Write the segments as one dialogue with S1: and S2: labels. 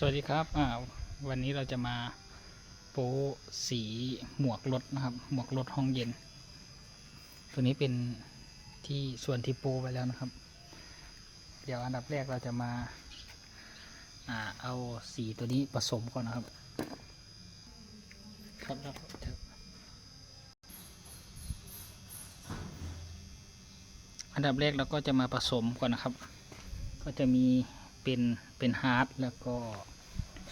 S1: สวัสดีครับอ่าวันนี้เราจะมาโป๊สีหมวกรถนะครับ หมวกรถห้องเย็น ตัวนี้เป็นที่ส่วนที่โป๊ไปแล้วนะครับ เดี๋ยวอันดับแรกเราจะมาอ่าเอาสีตัวนี้ผสมก่อนนะครับ ครับครับครับอันดับแรกเราก็จะมาผสมก่อนนะครับ ก็จะมี เป็นเป็นฮาร์ดแล้วก็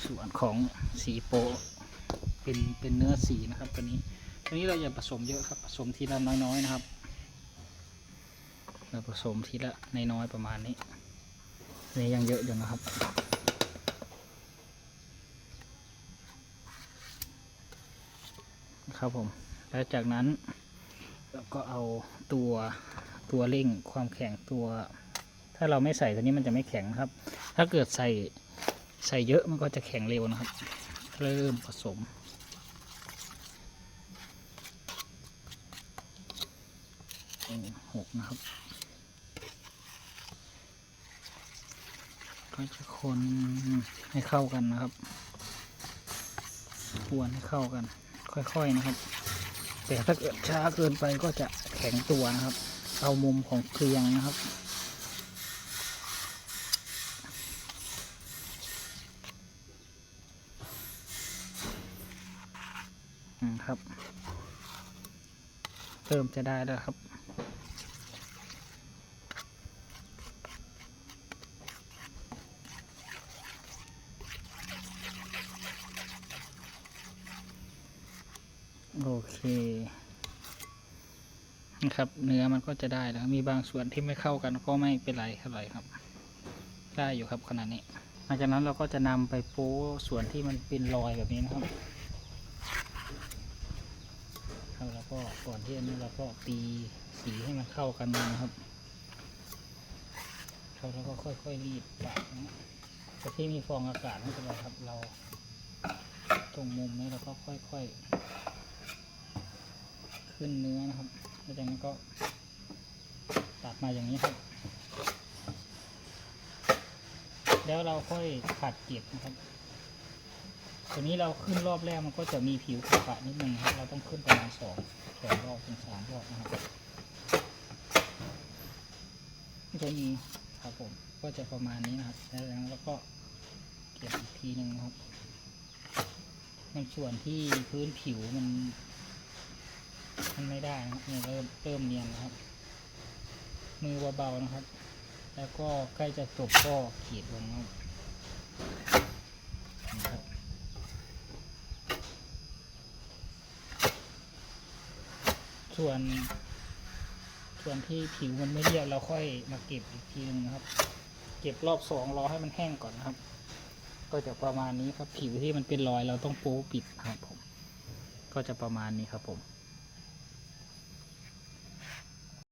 S1: ส่วนของสีโปเป็นเป็นเนื้อสีนะครับตัวนี้ตัวนี้เราอย่าผสมเยอะครับผสมทีละน้อยๆนะครับ เราผสมทีละนน้อยๆประมาณนี้นี่ยังเยอะอยู่นะครับครับผมแล้วจากนั้นเราก็เอาตัวตัวเร่งความแข็งตัวาเราไม่ใส่ตัวนี้มันจะไม่แข็งครับ ถ้าเกิดใส่ใส่เยอะมันก็จะแข็งเร็วนะครับ เริ่มผสม หกนะครับก็จะคนให้เข้ากันนะครับกวนให้เข้ากัน ค่อยๆนะครับ แต่ถ้าเกิดช้าเกินไปก็จะแข็งตัวนะครับ เอามุมของเกลียงนะครับ ครับ เริ่มจะได้แล้วครับโอเคนะครับ เนื้อมันก็จะได้แล้ว มีบางส่วนที่ไม่เข้ากันก็ไม่เป็นไรเท่าไหร่ครับ ได้อยู่ครับขนาดนี้หลังจากนั้นเราก็จะนำไปโป้ส่วนที่มันเป็นรอยแบบนี้นะครับ ครับแล้วก็ก่อนที่อันนี้เราก็ตีสีให้มันเข้ากันนะครับครับแล้วก็ค่อยๆรีดปากนะแต่ที่มีฟองอากาศไม่เป็นไรครับ เราตรงมุมนี้เราก็ค่อยๆ ขึ้นเนื้อนะครับแล้วจากนั้นก็ตัดมาอย่างนี้ครับ แล้วเราค่อยขัดเก็บนะครับ ตัวนี้เราขึ้นรอบแรกมันก็จะมีผิวขระนิดนึงครับเราต้องขึ้นประมาณสองสองรอบถึงสามรอบนะครับมันจะมีครับผมก็จะประมาณนี้นะครับแล้วก็เก็บอีกทีหนึ่งครับในส่วนที่พื้นผิวมันมันไม่ได้นะครับเนี่ยเริ่มเริ่มเนียนนะครับ มือเบาๆนะครับ แล้วก็ใกล้จะจบก็ขีดลงครับ ส่วนส่วนที่ผิวมันไม่เรียบเราค่อยมาเก็บอีกทีนึงนะครับ เก็บรอบสองรอให้มันแห้งก่อนนะครับ ก็จะประมาณนี้ครับผิวที่มันเป็นรอยเราต้องโป๊ปิดนะครับผม ก็จะประมาณนี้ครับผม